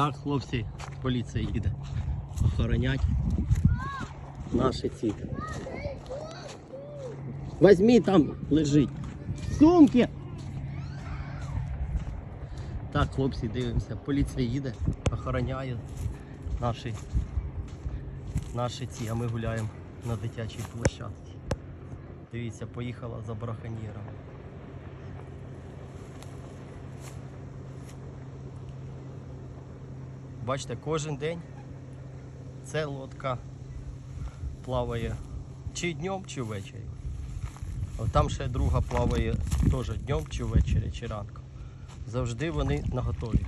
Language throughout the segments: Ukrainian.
Так, хлопці, поліція їде охоронять наші ці. Возьми там лежить. Сумки. Так, хлопці, дивимося. Поліція їде, охороняє наші, наші ці, а ми гуляємо на дитячій площадці. Дивіться, поїхала за браконьєрами. Бачите, кожен день ця лодка плаває чи днем, чи ввечері. От там ще друга плаває теж днем, чи ввечері, чи ранком. Завжди вони наготові.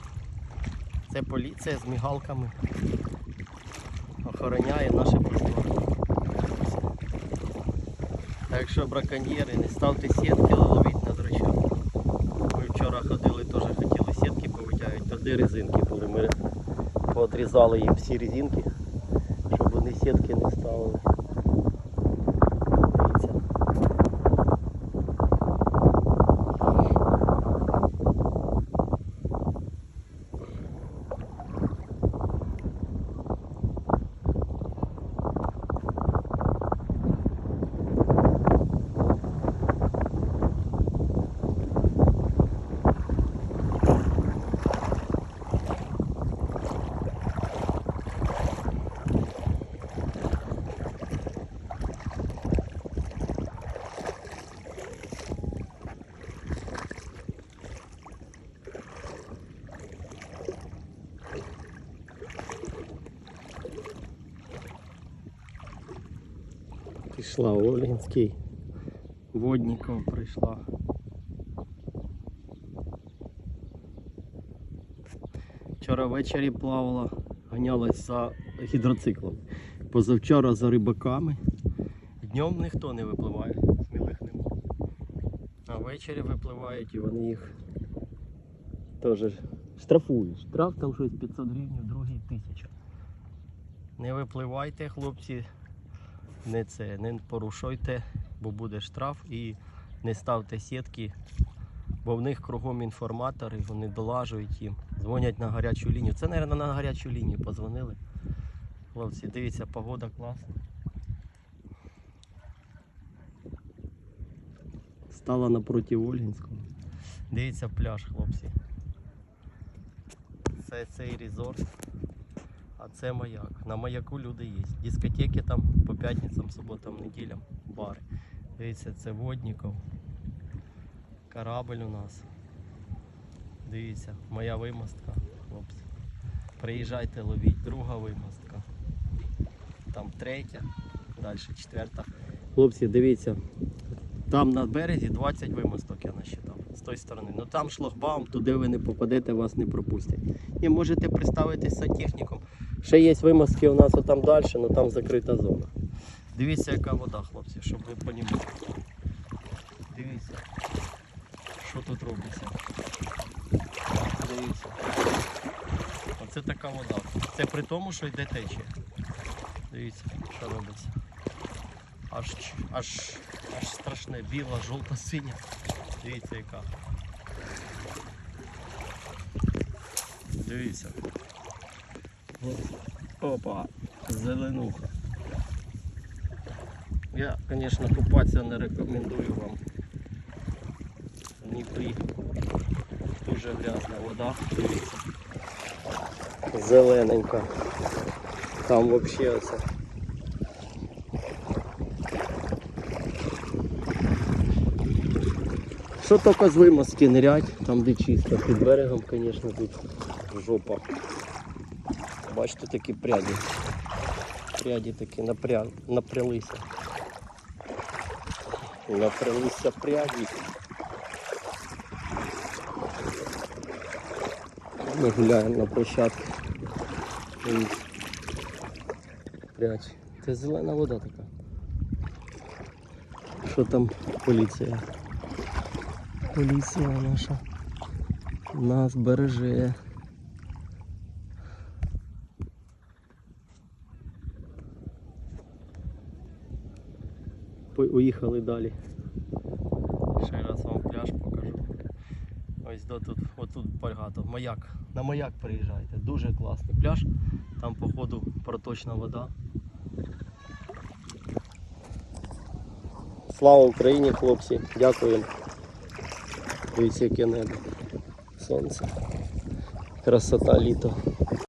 Це поліція з мігалками охороняє наше пространство. Так що браконьєри, не ставте сітки, ловіть на драчок. Ми вчора ходили, теж хотіли сітки повитягувати, туди резинки були. Ми поодрізали їм всі резинки, щоб вони сітки не ставили. Дивіться. Пішла Олінський. Водников прийшла. Вчора ввечері плавала, ганялась за гідроциклом. Позавчора за рибаками. Днем ніхто не випливає, смілих нема. А ввечері випливають і вони їх теж штрафують. Штраф там щось 500 гривень, другий 1000. Не випливайте, хлопці, не це, не порушуйте, бо буде штраф і не ставте сітки, бо в них кругом інформатори, вони долажують їм, дзвонять на гарячу лінію. Це, мабуть, на гарячу лінію подзвонили. Хлопці, дивіться, погода класна. Стала напроти Ольгінського. Дивіться пляж, хлопці. Це цей резорт. А це маяк. На маяку люди є. Дискотеки там по п'ятницям, суботам, неділям, бари. Дивіться, це водников. Корабль у нас. Дивіться, моя вимостка, хлопці. Приїжджайте, ловіть. Друга вимостка. Там третя, далі четверта. Хлопці, дивіться. Там на березі 20 вимосток я насчитав з тої сторони. Ну там шлагбаум, туди ви не попадете, вас не пропустять. І можете представитись сантехніком. Ще є вимостки у нас отам далі, але там закрита зона. Дивіться, яка вода, хлопці, щоб ви понімали. Дивіться, що тут робиться. Дивіться. Оце така вода. Це при тому, що йде течія. Дивіться, що робиться. Аж, аж, аж страшне, біла, жовта, синя. Дивіться яка. Дивіться. Опа, зеленуха. Я, звісно, купатися не рекомендую вам. В Дніпрі дуже грязна вода, дивіться. Зелененька. Там взагалі оце. Що тільки з вимазки нырять, там де чисто, під берегом, звісно, тут жопа. Бачите такі пряді. Пряді такі напря... напрялися. Напрялися пряді. Ми гуляємо на площадці. Дивіться. Прядь. Це зелена вода така. Що там поліція? Поліція наша нас береже. Поїхали далі. Ще раз вам пляж покажу. Ось до тут от тут багато. Маяк. На маяк приїжджайте. Дуже класний пляж. Там, походу, проточна вода. Слава Україні, хлопці! Дякуємо. Дивіться, яке небо. Сонце. Красота літо.